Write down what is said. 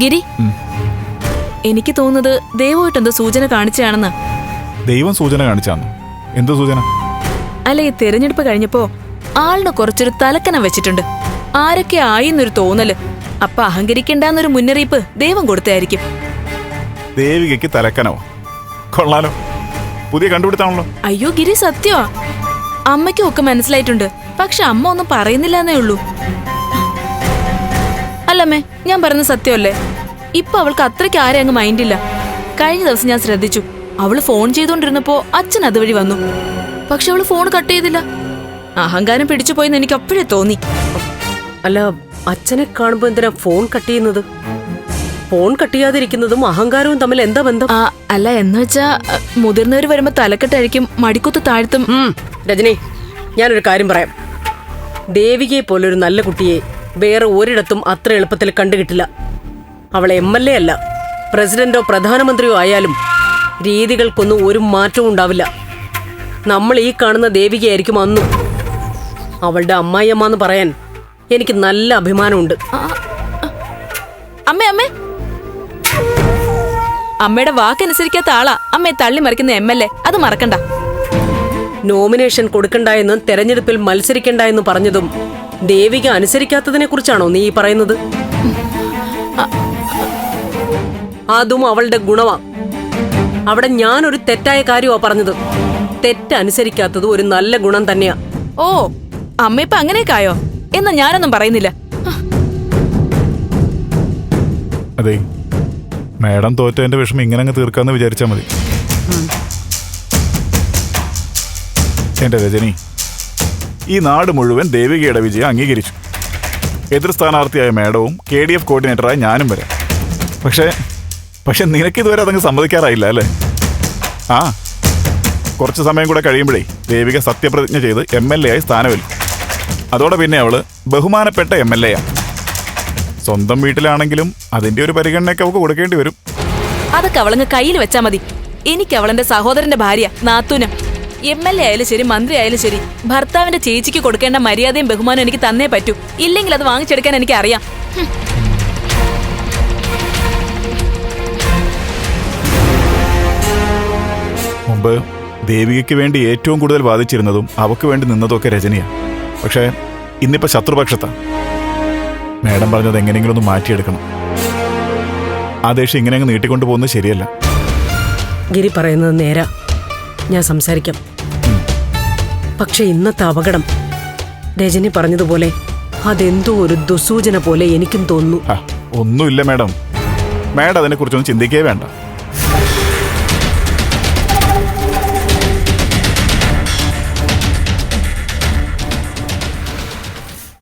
ഗിരി. എനിക്ക് തോന്നുന്നത് ദൈവമായിട്ട് എന്തോ സൂചന കാണിച്ചാണെന്ന് ദൈവം സൂചന കാണിച്ചാന്ന്? എന്തോ സൂചന? അല്ല ഈ തെരഞ്ഞെടുപ്പ് കഴിഞ്ഞപ്പോ ആളിന് കുറച്ചൊരു തലക്കനം വെച്ചിട്ടുണ്ട്. ആരൊക്കെ ആയിന്നൊരു തോന്നൽ. അപ്പൊ അഹങ്കരിക്കണ്ടെന്നൊരു മുന്നറിയിപ്പ് ദൈവം കൊടുത്തായിരിക്കും ദേവികയ്ക്ക് തലക്കനോ കൊള്ളാലോ. പുതിയ കണ്ടുപിടുത്താണല്ലോ. അയ്യോ ഗിരി സത്യമാ അമ്മയ്ക്കും ഒക്കെ മനസ്സിലായിട്ടുണ്ട്. പക്ഷെ അമ്മ ഒന്നും പറയുന്നില്ല എന്നേ ഉള്ളൂ. അല്ലമ്മേ ഞാൻ പറഞ്ഞ സത്യമല്ലേ? ഇപ്പൊ അവൾക്ക് അത്രയ്ക്ക് ആരെ അങ്ങ് മൈൻഡില്ല കഴിഞ്ഞ ദിവസം ഞാൻ ശ്രദ്ധിച്ചു. അവൾ ഫോൺ ചെയ്തോണ്ടിരുന്നപ്പോ അച്ഛൻ അതുവഴി വന്നു. പക്ഷെ അവൾ ഫോൺ കട്ട് ചെയ്തില്ല. അഹങ്കാരം പിടിച്ചു പോയെന്ന് എനിക്ക് അപ്പോഴേ തോന്നി. അല്ല അച്ഛനെ കാണുമ്പോ എന്തിനാ ഫോൺ കട്ട് ചെയ്യുന്നത്? ഫോൺ കട്ട് ചെയ്യാതിരിക്കുന്നതും അഹങ്കാരവും തമ്മിൽ എന്താ ബന്ധം? ആ അല്ല എന്ന് വെച്ചാ മുതിർന്നവർ മുതിർന്നവര് വരുമ്പോ തലക്കെട്ടായിരിക്കും മടിക്കുത്ത് താഴ്ത്തും. ഉം, രജനി ഞാനൊരു കാര്യം പറയാം. ദേവികയെ പോലൊരു നല്ല കുട്ടിയെ വേറെ ഒരിടത്തും അത്ര എളുപ്പത്തിൽ കണ്ടുകിട്ടില്ല. അവൾ എം എൽ എ അല്ല. പ്രസിഡന്റോ പ്രധാനമന്ത്രിയോ ആയാലും രീതികൾക്കൊന്നും ഒരു മാറ്റവും ഉണ്ടാവില്ല. നമ്മൾ ഈ കാണുന്ന ദേവികയായിരിക്കും അന്നും. അവളുടെ അമ്മായിയമ്മ എന്ന് പറയാൻ എനിക്ക് നല്ല അഭിമാനമുണ്ട്. അമ്മേ അമ്മേ. അമ്മയുടെ വാക്കനുസരിക്കാത്ത ആളാ. അമ്മയെ തള്ളി മറിക്കുന്ന എം എൽ എ അത് മറക്കണ്ട. നോമിനേഷൻ കൊടുക്കണ്ട എന്നും തെരഞ്ഞെടുപ്പിൽ മത്സരിക്കണ്ട എന്ന് പറഞ്ഞതും ദേവിക അനുസരിക്കാത്തതിനെ കുറിച്ചാണോ നീ പറയുന്നത്? അതും അവളുടെ ഗുണമാ അവിടെ ഞാനൊരു തെറ്റായ കാര്യമാ പറഞ്ഞത്. തെറ്റനുസരിക്കാത്തത് ഒരു നല്ല ഗുണം തന്നെയാ. ഓ അമ്മ ഇപ്പൊ അങ്ങനെയൊക്കെ ആയോ എന്നാ ഞാനൊന്നും പറയുന്നില്ല. അതെ മേഡം തോറ്റതിന്റെ വിഷമം ഇങ്ങനെ അങ്ങ് തീർക്കാന്ന് വിചാരിച്ചാ മതി. എന്റെ രജനി ഈ നാട് മുഴുവൻ ദേവികയുടെ വിജയം അംഗീകരിച്ചു. എതിർ സ്ഥാനാർത്ഥിയായ മേഡവും കെ ഡി എഫ് കോർഡിനേറ്ററായ ഞാനും വരാം. പക്ഷേ പക്ഷെ നിനക്കിതുവരെ അതങ്ങ് സമ്മതിക്കാറായില്ല അല്ലേ? ആ കുറച്ച് സമയം കൂടെ കഴിയുമ്പോഴേ ദേവിക സത്യപ്രതിജ്ഞ ചെയ്ത് എം എൽ എ ആയി സ്ഥാനമേൽക്കും. അതോടെ പിന്നെ അവൾ ബഹുമാനപ്പെട്ട എം എൽ എ ആണ് സ്വന്തം വീട്ടിലാണെങ്കിലും അതിന്റെ ഒരു പരിഗണനയൊക്കെ അവൾക്ക് കൊടുക്കേണ്ടി വരും. അതൊക്കെ അവളങ്ങ് കയ്യിൽ വെച്ചാ മതി. എനിക്ക് അവളെന്റെ സഹോദരന്റെ ഭാര്യ നാത്തൂന എം എൽ എ ആയാലും ശരി മന്ത്രി ആയാലും ശരി ഭർത്താവിന്റെ ചേച്ചിക്ക് കൊടുക്കേണ്ട മര്യാദയും ബഹുമാനം എനിക്ക് തന്നേ പറ്റൂ. ഇല്ലെങ്കിൽ അത് വാങ്ങിച്ചെടുക്കാൻ എനിക്ക് അറിയാം മുമ്പ് ദേവികയ്ക്ക് വേണ്ടി ഏറ്റവും കൂടുതൽ വാദിച്ചിരുന്നതും അവക്ക് വേണ്ടി നിന്നതും ഒക്കെ രജനിയാണ് പക്ഷേ ഇന്നിപ്പോ ശത്രുപക്ഷത്താ. മേഡം പറഞ്ഞത് എങ്ങനെയെങ്കിലും ഒന്ന് മാറ്റിയെടുക്കണം. ആ ദേഷ്യം ഇങ്ങനെ അങ്ങ് നീട്ടിക്കൊണ്ടു പോകുന്നത് ശരിയല്ല. ഗിരി പറയുന്നത് നേരാ. ഞാൻ സംസാരിക്കാം. പക്ഷെ ഇന്നത്തെ അപകടം രജനി പറഞ്ഞതുപോലെ അതെന്തോ ഒരു ദുസൂചന പോലെ എനിക്കും തോന്നുന്നു. ഒന്നുമില്ല മാഡം. മാഡം അതിനെക്കുറിച്ചൊന്നും ചിന്തിക്കേ വേണ്ട.